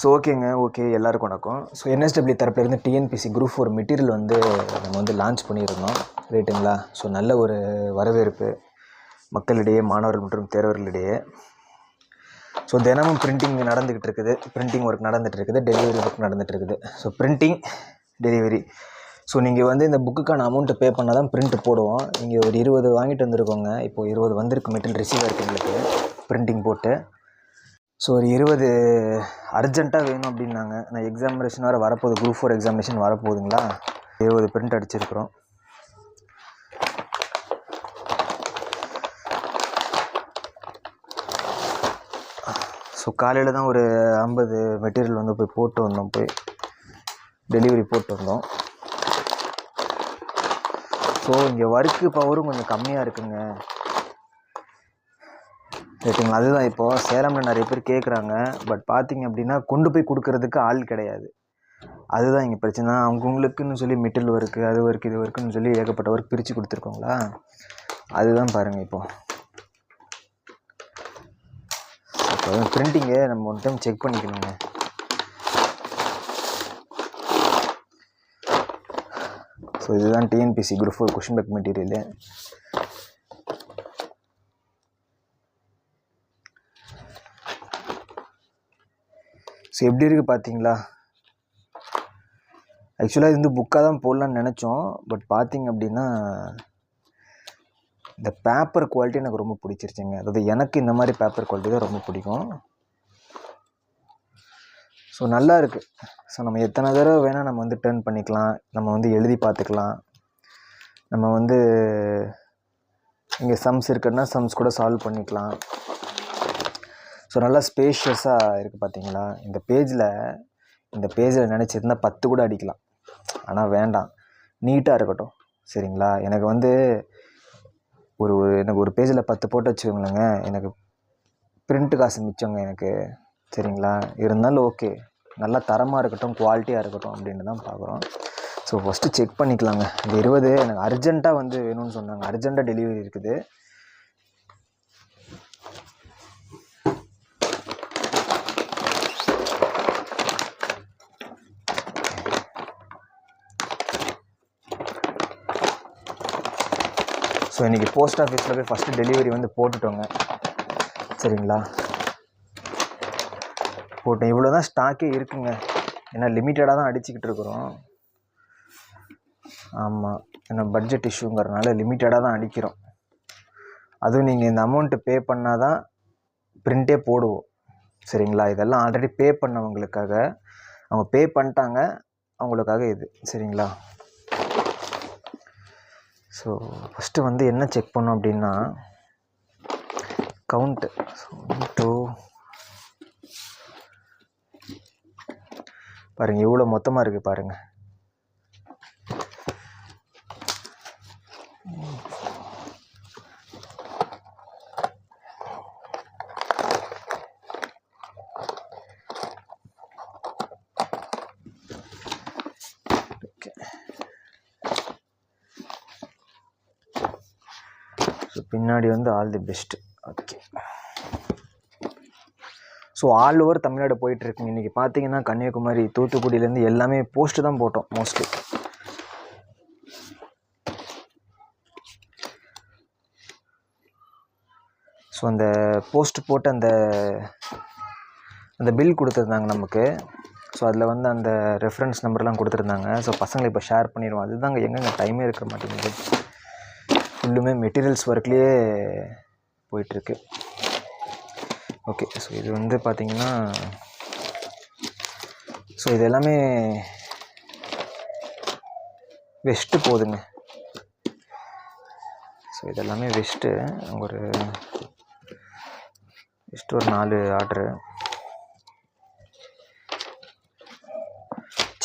So ஓகேங்க okay எல்லாருக்கும் வணக்கம். ஸோ என்எஸ்டபிள்யூ தரப்புலேருந்து டிஎன்பிசி குரூப் ஃபோர் மெட்டீரியல் வந்து நம்ம வந்து லான்ச் பண்ணியிருந்தோம். ரைட்டுங்களா ஸோ நல்ல ஒரு வரவேற்பு மக்களிடையே மாணவர்கள் மற்றும் தேர்வர்களிடையே. ஸோ தினமும் பிரிண்டிங் நடந்துக்கிட்டு இருக்குது. பிரிண்டிங் ஒர்க் நடந்துகிட்டு இருக்குது. டெலிவரி ஒர்க் நடந்துகிட்டு இருக்குது. ஸோ பிரிண்டிங் டெலிவரி ஸோ நீங்கள் வந்து இந்த புக்குக்கான அமௌண்ட்டு பே பண்ணால் தான் பிரிண்ட் போடுவோம். நீங்கள் ஒரு இருபது வாங்கிட்டு வந்திருக்கோங்க. இப்போது இருபது வந்திருக்கு மெட்டீரியல் ரிசீவ் ஆயிருக்கு எங்களுக்கு. பிரிண்டிங் போட்டு. ஸோ ஒரு இருபது அர்ஜென்ட்டாக வேணும் அப்படின்னாங்க. நான் எக்ஸாமினேஷன் வேறு வரப்போகுது. குரூப் ஃபோர் எக்ஸாமினேஷன் வரப்போகுதுங்களா? இருபது பிரிண்ட் அடிச்சிருக்கிறோம். ஸோ காலையில் தான் ஒரு ஐம்பது மெட்டீரியல் வந்து போய் போட்டு வந்தோம். போய் டெலிவரி போட்டு வந்தோம். ஸோ இங்கே ஒர்க்கு பவரும் கொஞ்சம் கம்மியாக இருக்குங்க. ரைட்டுங்களா அதுதான் இப்போது சேலமில் நிறைய பேர் கேட்குறாங்க பட் பார்த்தீங்க அப்படின்னா கொண்டு போய் கொடுக்கறதுக்கு ஆள் கிடையாது. அதுதான் இங்கே பிரச்சனை. அவங்கவுங்களுக்குன்னு சொல்லி மிட்டில் ஒர்க்கு அது ஒர்க் இது ஒர்க்குன்னு சொல்லி ஏகப்பட்ட ஒர்க் பிரித்து கொடுத்துருக்கோங்களா? அதுதான் பாருங்கள் இப்போது இப்போ ப்ரிண்டிங்கை நம்ம ஒன் டைம் செக் பண்ணிக்கணுங்க. ஸோ இதுதான் TNPSC group four question bank material so எப்படி இருக்குது பார்த்தீங்களா? ஆக்சுவலாக இது வந்து புக்காக தான் போடலான்னு நினச்சோம். பட் பார்த்தீங்க அப்படின்னா இந்த பேப்பர் குவாலிட்டி எனக்கு ரொம்ப பிடிச்சிருச்சுங்க. அதாவது எனக்கு இந்த மாதிரி பேப்பர் குவாலிட்டி தான் ரொம்ப பிடிக்கும். ஸோ நல்லா இருக்குது ஸோ நம்ம எத்தனை தடவை வேணால் நம்ம வந்து டேர்ன் பண்ணிக்கலாம். நம்ம வந்து எழுதி பார்த்துக்கலாம். நம்ம வந்து இங்கே சம்ஸ் இருக்குன்னா சம்ஸ் கூட சால்வ் பண்ணிக்கலாம். ஸோ நல்லா ஸ்பேஷியஸாக இருக்குது பார்த்தீங்களா இந்த பேஜில் இந்த பேஜில் நினச்சிருந்தால் பத்து கூட அடிக்கலாம். ஆனால் வேண்டாம். நீட்டாக இருக்கட்டும். சரிங்களா? எனக்கு வந்து ஒரு எனக்கு ஒரு பேஜில் பத்து போட்டு வச்சுக்கோங்களேங்க. எனக்கு பிரிண்ட்டு காசு மிச்சங்க எனக்கு. சரிங்களா? இருந்தாலும் ஓகே நல்லா தரமாக இருக்கட்டும் குவாலிட்டியாக இருக்கட்டும் அப்படின்னு தான் பார்க்குறோம் ஸோ ஃபஸ்ட்டு செக் பண்ணிக்கலாங்க. இந்த இருபது எனக்கு அர்ஜென்ட்டாக வந்து வேணும்னு சொன்னாங்க. அர்ஜென்ட்டாக டெலிவரி இருக்குது. ஸோ இன்றைக்கி போஸ்ட் ஆஃபீஸில் போய் ஃபஸ்ட்டு டெலிவரி வந்து போட்டுட்டோங்க. சரிங்களா? போட்டோம். இவ்வளோ தான் ஸ்டாக்கே இருக்குங்க. ஏன்னா லிமிட்டடாக தான் அடிச்சுக்கிட்டு இருக்கிறோம். ஆமாம் ஏன்னா பட்ஜெட் இஷ்யூங்கிறதுனால லிமிட்டடாக தான் அடிக்கிறோம். அதுவும் நீங்கள் இந்த அமௌண்ட்டு பே பண்ணால் தான் பிரிண்ட்டே போடுவோம். சரிங்களா? இதெல்லாம் ஆல்ரெடி பே பண்ணவங்களுக்காக. அவங்க பே பண்ணிட்டாங்க. அவங்களுக்காக இது. சரிங்களா? ஸோ ஃபஸ்ட்டு வந்து என்ன செக் பண்ணோம் அப்படின்னா கவுண்ட்டு ஸோ டூ பாருங்கள் இவ்வளோ மொத்தமாக இருக்குது பாருங்கள் பின்னாடி வந்து all the best okay so all over Tamil Nadu போயிட்டு இருக்குங்க இன்றைக்கி பார்த்தீங்கன்னா கன்னியாகுமரி தூத்துக்குடியிலேருந்து எல்லாமே போஸ்ட்டு தான் போட்டோம் மோஸ்ட்லி ஸோ அந்த போஸ்ட் போட்டு அந்த அந்த பில் கொடுத்துருந்தாங்க நமக்கு. ஸோ அதில் வந்து அந்த ரெஃபரன்ஸ் நம்பர்லாம் கொடுத்துருந்தாங்க. ஸோ பசங்களை இப்போ ஷேர் பண்ணிடுவோம். அதுதாங்க எங்கெங்க டைமே இருக்க மாட்டேங்குது. ஃபுல்லுமே மெட்டீரியல்ஸ் ஒர்க்லேயே போயிட்டுருக்கு. ஓகே ஸோ இது வந்து பார்த்திங்கன்னா ஸோ இது எல்லாமே வெஸ்ட்டு போகுதுங்க ஸோ இது எல்லாமே வெஸ்ட்டு அங்கே ஒரு வெஸ்ட்டு ஒரு நாலு ஆர்டரு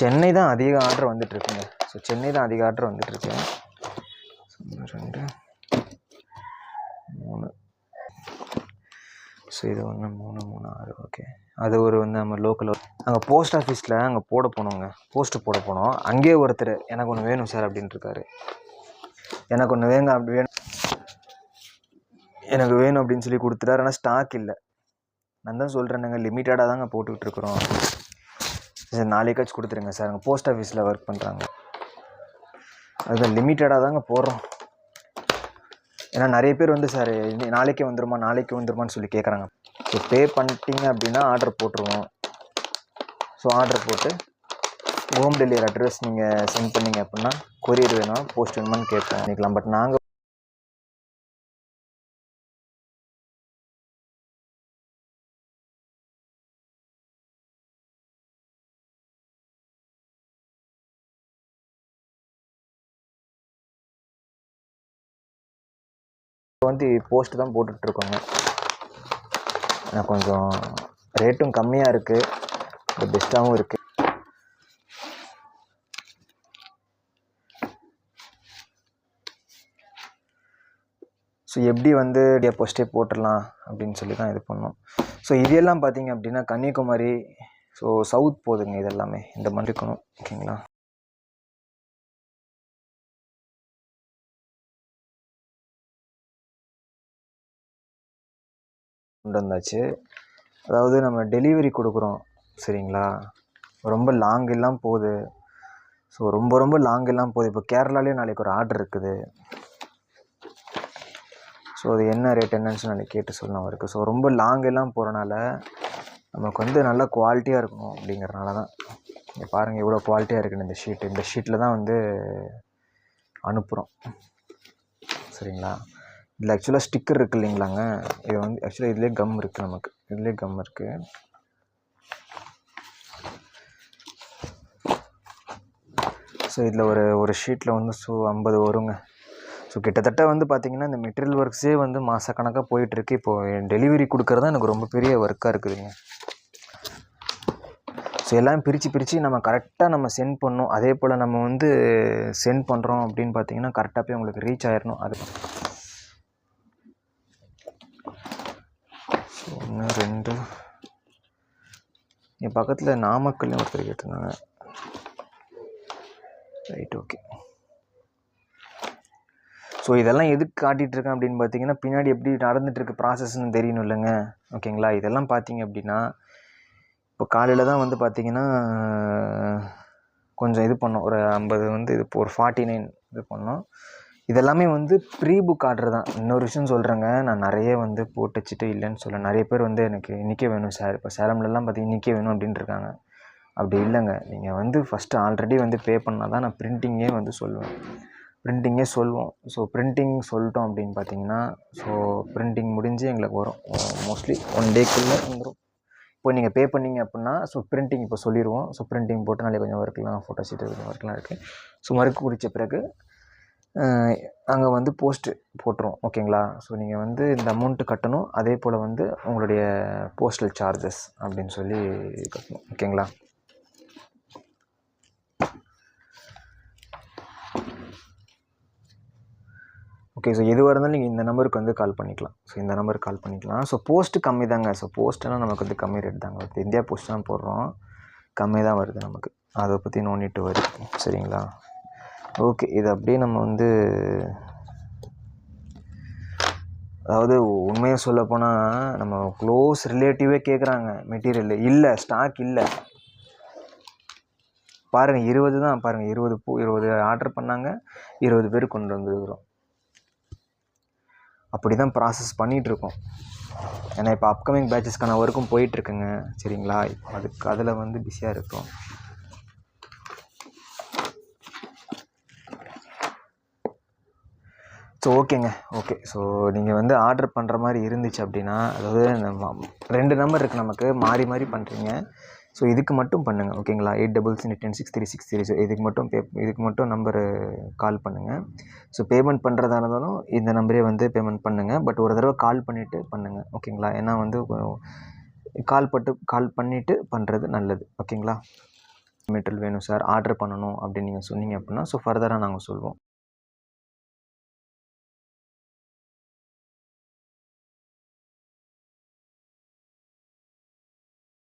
சென்னை தான் அதிக ஆர்டர் வந்துட்டுருக்குங்க. ஸோ சென்னை தான் அதிக ஆர்டர் வந்துட்டுருக்கு. ரெண்டு. மூணு. ஸோ இது ஒன்று மூணு மூணு ஆறு. ஓகே அது ஒரு வந்து நம்ம லோக்கல் அங்கே போஸ்ட் ஆஃபீஸில் அங்கே போட போனோங்க போஸ்ட்டு போட போனோம். அங்கேயே ஒருத்தர் எனக்கு ஒன்று வேணும் சார் அப்படின்ட்டுருக்காரு எனக்கு ஒன்று வேணும் அப்படி வேணும். எனக்கு வேணும் அப்படின்னு சொல்லி கொடுத்துட்டாரு. ஆனால் ஸ்டாக் இல்லை. நான் தான் சொல்கிறேனுங்க லிமிட்டடாக தாங்க போட்டுக்கிட்டு இருக்கிறோம். சார் நாளைக்காச்சும் கொடுத்துருங்க சார். அங்கே போஸ்ட் ஆஃபீஸில் ஒர்க் பண்ணுறாங்க அதுதான் லிமிட்டடாக தாங்க போடுறோம். ஏன்னா நிறைய பேர் வந்து சார் இன்னி- நாளைக்கே வந்துருமா? நாளைக்கு வந்துருமான்னு சொல்லி கேட்குறாங்க ஸோ பே பண்ணிட்டீங்க அப்படின்னா ஆர்டர் போட்டுருவோம். ஸோ ஆர்டர் போட்டு ஹோம் டெலிவரி அட்ரஸ் நீங்கள் சென்ட் பண்ணீங்க அப்படின்னா கொரியர் வேணும்? போஸ்ட் வேணுமான்னு கேட்போம். பண்ணிக்கலாம். பட் நாங்கள் வந்து போஸ்ட் தான் போட்டுட்ருக்கோங்க. ஆனால் கொஞ்சம் ரேட்டும் கம்மியாக இருக்குது பெஸ்ட்டாகவும் இருக்குது ஸோ எப்படி வந்து அப்படியே போஸ்ட்டே போட்டுடலாம் அப்படின்னு சொல்லி தான் இது பண்ணோம். ஸோ இதெல்லாம் பார்த்தீங்க அப்படின்னா கன்னியாகுமரி ஸோ சவுத் போதுங்க இதெல்லாமே. இந்த மாதிரி இருக்கணும். ஓகேங்களா? கொண்டு வந்தாச்சு அதாவது நம்ம டெலிவரி கொடுக்குறோம் சரிங்களா? ரொம்ப லாங் எல்லாம் போகுது. ஸோ ரொம்ப ரொம்ப லாங் எல்லாம் போகுது. இப்போ கேரளாலேயும் நாளைக்கு ஒரு ஆர்டர் இருக்குது. ஸோ அது என்ன ரேட் என்னன்னு நாளைக்கு கேட்டு சொல்லணும் அவருக்கு. ஸோ ரொம்ப லாங் எல்லாம் போகிறனால நமக்கு வந்து நல்ல குவாலிட்டியாக இருக்கணும் அப்படிங்கிறனால தான். இங்கே பாருங்கள் எவ்வளோ குவாலிட்டியாக இருக்குன்னு இந்த ஷீட் இந்த ஷீட்டில் தான் வந்து அனுப்புகிறோம் சரிங்களா? இதில் ஆக்சுவலாக ஸ்டிக்கர் இருக்குது இல்லைங்களாங்க? இது வந்து ஆக்சுவலாக இதுலேயே கம் இருக்குது நமக்கு. இதுலேயே கம் இருக்குது ஸோ இதில் ஒரு ஒரு ஷீட்டில் வந்து ஸோ ஐம்பது வருங்க. ஸோ கிட்டத்தட்ட வந்து பார்த்திங்கன்னா இந்த மெட்டீரியல் ஒர்க்ஸே வந்து மாதக்கணக்காக போயிட்டுருக்கு. இப்போது டெலிவரி கொடுக்குறது தான் எனக்கு ரொம்ப பெரிய ஒர்க்காக இருக்குதுங்க. ஸோ எல்லாம் பிரித்து பிரித்து நம்ம கரெக்டாக நம்ம சென்ட் பண்ணணும். அதே போல் நம்ம வந்து சென்ட் பண்ணுறோம் அப்படின்னு பார்த்தீங்கன்னா கரெக்டாக போய் உங்களுக்கு ரீச் ஆயிடணும் அது ஸோ ஒன்று ரெண்டு என் பக்கத்தில் நாமக்கல்னு ஒருத்தர் கேட்டிருந்தாங்க. ரைட் ஓகே ஸோ இதெல்லாம் எதுக்கு காட்டிகிட்ருக்கேன் அப்படின்னு பார்த்தீங்கன்னா பின்னாடி எப்படி நடந்துட்டு இருக்கு ப்ராசஸ்ன்னு தெரியணும் இல்லைங்க. ஓகேங்களா இதெல்லாம் பார்த்தீங்க அப்படின்னா இப்போ காலையில் தான் வந்து பார்த்தீங்கன்னா கொஞ்சம் இது பண்ணோம். ஒரு ஐம்பது வந்து இது ஒரு ஃபார்ட்டி நைன் இது பண்ணோம். இதெல்லாமே வந்து ப்ரீ புக் ஆர்டர் தான். இன்னொரு விஷயம் சொல்கிறேங்க நான் நிறைய வந்து போட்டு வச்சுட்டு இல்லைன்னு சொல்ல நிறைய பேர் வந்து எனக்கு இன்றைக்கே வேணும் சார் இப்போ சேலம்லலாம் பார்த்தீங்கன்னா இன்றைக்கே வேணும் அப்படின்ட்டு இருக்காங்க. அப்படி இல்லைங்க. நீங்கள் வந்து ஃபஸ்ட்டு ஆல்ரெடி வந்து பே பண்ணால் தான் நான் பிரிண்டிங்கே வந்து சொல்லுவேன். பிரிண்டிங்கே சொல்லுவோம் ஸோ பிரிண்டிங் சொல்லிட்டோம் அப்படின்னு பார்த்தீங்கன்னா ஸோ பிரிண்டிங் முடிஞ்சு எங்களுக்கு வரும். மோஸ்ட்லி ஒன் டேக்குள்ளே வந்துடும் இப்போ நீங்கள் பே பண்ணீங்க அப்படின்னா ஸோ பிரிண்டிங் இப்போ சொல்லிடுவோம் ஸோ பிரிண்டிங் போட்டு நாளைக்கு கொஞ்சம் ஒர்க்லாம் ஃபோட்டோ ஷீட்டு கொஞ்சம் ஒர்க்லாம் இருக்குது ஸோ மறுக்கு குடித்த பிறகு அங்கே வந்து போஸ்ட்டு போட்டுருவோம் ஓகேங்களா ஸோ நீங்கள் வந்து இந்த அமௌண்ட்டு கட்டணும் அதே போல் வந்து உங்களுடைய போஸ்டல் சார்ஜஸ் அப்படின்னு சொல்லி கட்டணும் ஓகேங்களா ஓகே ஸோ எதுவாக இருந்தாலும் நீங்கள் இந்த நம்பருக்கு வந்து கால் பண்ணிக்கலாம். ஸோ இந்த நம்பருக்கு கால் பண்ணிக்கலாம். ஸோ போஸ்ட்டு கம்மி தாங்க. ஸோ போஸ்ட்டெல்லாம் நமக்கு வந்து கம்மி ரேட் தாங்க இப்போ இந்தியா போஸ்ட் தான் போடுறோம். கம்மி தான் வருது நமக்கு. அதை பற்றி நோண்டிட்டு வருது சரிங்களா? ஓகே இது அப்படியே நம்ம வந்து அதாவது உண்மையாக சொல்லப்போனால் நம்ம க்ளோஸ் ரிலேட்டிவே கேட்குறாங்க மெட்டீரியல் இல்லை ஸ்டாக் இல்லை. பாருங்கள் இருபது தான் பாருங்கள் இருபது பூ இருபது ஆர்டர் பண்ணாங்க இருபது பேர் கொண்டு வந்துருக்குறோம். அப்படி தான் ப்ராசஸ் பண்ணிகிட்ருக்கோம் ஏன்னா இப்போ அப்கமிங் பேட்சஸ்க்கான ஒர்க்கும் போயிட்டுருக்குங்க சரிங்களா? இப்போ அதுக்கு அதில் வந்து பிஸியாக இருக்கும். ஸோ ஓகேங்க. ஓகே ஸோ நீங்கள் வந்து ஆர்டர் பண்ணுற மாதிரி இருந்துச்சு அப்படின்னா அதாவது நம்ம ரெண்டு நம்பர் இருக்குது நமக்கு. மாறி மாறி பண்ணுறீங்க ஸோ இதுக்கு மட்டும் பண்ணுங்கள் ஓகேங்களா eight double six ten six three six three so இதுக்கு மட்டும் பே இதுக்கு மட்டும் நம்பரு கால் பண்ணுங்கள் ஸோ பேமெண்ட் பண்ணுறதா இருந்தாலும் இந்த நம்பரே வந்து பேமெண்ட் பண்ணுங்கள் பட் ஒரு தடவை கால் பண்ணிவிட்டு பண்ணுங்கள் ஓகேங்களா ஏன்னா வந்து கால் பட்டு கால் பண்ணிவிட்டு பண்ணுறது நல்லது. ஓகேங்களா மெட்டீரியல் வேணும் சார் ஆர்டர் பண்ணணும் அப்படின்னு நீங்கள் சொன்னீங்க அப்படின்னா ஸோ ஃபர்தராக நாங்கள் சொல்வோம்.